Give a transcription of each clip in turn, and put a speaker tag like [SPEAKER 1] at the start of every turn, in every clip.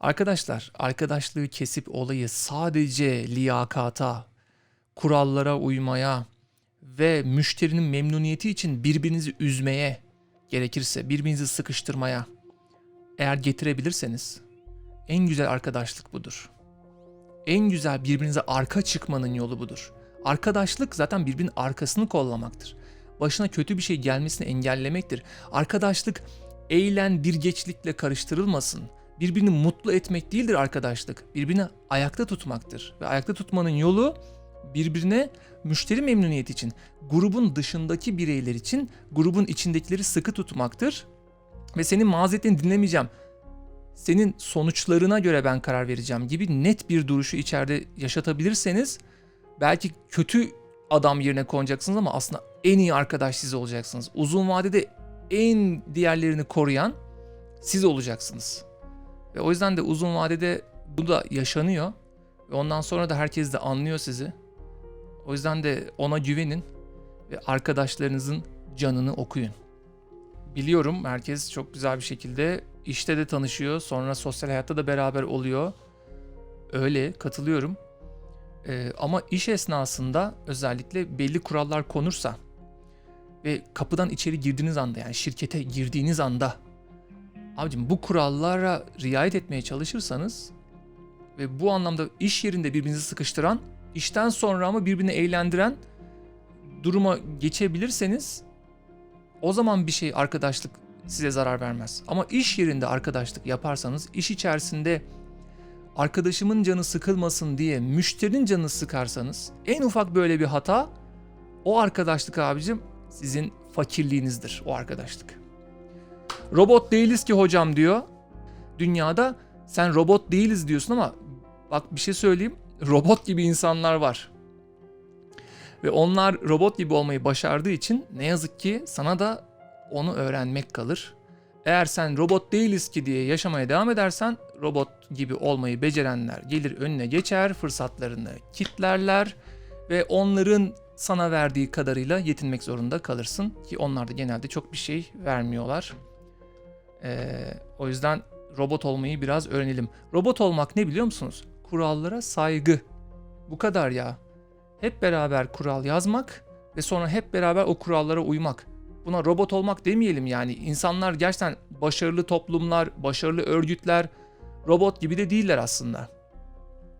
[SPEAKER 1] Arkadaşlar, arkadaşlığı kesip olayı sadece liyakata, kurallara uymaya ve müşterinin memnuniyeti için birbirinizi üzmeye, gerekirse birbirinizi sıkıştırmaya eğer getirebilirseniz en güzel arkadaşlık budur. En güzel birbirinize arka çıkmanın yolu budur. Arkadaşlık zaten birbirinin arkasını kollamaktır. Başına kötü bir şey gelmesini engellemektir. Arkadaşlık eğlendirgeçlikle karıştırılmasın. Birbirini mutlu etmek değildir arkadaşlık. Birbirini ayakta tutmaktır. Ve ayakta tutmanın yolu birbirine müşteri memnuniyeti için, grubun dışındaki bireyler için grubun içindekileri sıkı tutmaktır. Ve senin mazeretini dinlemeyeceğim. Senin sonuçlarına göre ben karar vereceğim gibi net bir duruşu içeride yaşatabilirseniz belki kötü adam yerine konacaksınız ama aslında en iyi arkadaş siz olacaksınız. Uzun vadede en diğerlerini koruyan siz olacaksınız. Ve o yüzden de uzun vadede bu da yaşanıyor. Ve ondan sonra da herkes de anlıyor sizi. O yüzden de ona güvenin ve arkadaşlarınızın canını okuyun. Biliyorum herkes çok güzel bir şekilde işte de tanışıyor, sonra sosyal hayatta da beraber oluyor. Öyle katılıyorum. Ee, ama iş esnasında özellikle belli kurallar konursa ve kapıdan içeri girdiğiniz anda yani şirkete girdiğiniz anda abicim bu kurallara riayet etmeye çalışırsanız ve bu anlamda iş yerinde birbirinizi sıkıştıran, işten sonra ama birbirini eğlendiren duruma geçebilirseniz o zaman bir şey arkadaşlık size zarar vermez. Ama iş yerinde arkadaşlık yaparsanız iş içerisinde arkadaşımın canı sıkılmasın diye müşterinin canını sıkarsanız en ufak böyle bir hata o arkadaşlık abicim sizin fakirliğinizdir o arkadaşlık. Robot değiliz ki hocam diyor. Dünyada sen robot değiliz diyorsun ama bak bir şey söyleyeyim. Robot gibi insanlar var. Ve onlar robot gibi olmayı başardığı için ne yazık ki sana da onu öğrenmek kalır. Eğer sen robot değiliz ki diye yaşamaya devam edersen robot gibi olmayı becerenler gelir önüne geçer, fırsatlarını kitlerler ve onların sana verdiği kadarıyla yetinmek zorunda kalırsın ki onlar da genelde çok bir şey vermiyorlar. Ee, o yüzden robot olmayı biraz öğrenelim. Robot olmak ne biliyor musunuz? Kurallara saygı. Bu kadar ya. Hep beraber kural yazmak ve sonra hep beraber o kurallara uymak. Buna robot olmak demeyelim yani. İnsanlar gerçekten başarılı toplumlar, başarılı örgütler robot gibi de değiller aslında.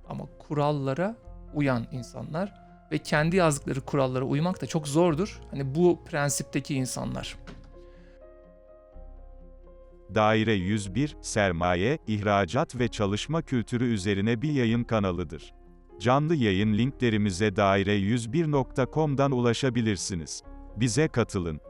[SPEAKER 1] Ama kurallara uyan insanlar ve kendi yazdıkları kurallara uymak da çok zordur. Hani bu prensipteki insanlar.
[SPEAKER 2] Daire 101, sermaye, ihracat ve çalışma kültürü üzerine bir yayın kanalıdır. Canlı yayın linklerimize daire101.com'dan ulaşabilirsiniz. Bize katılın.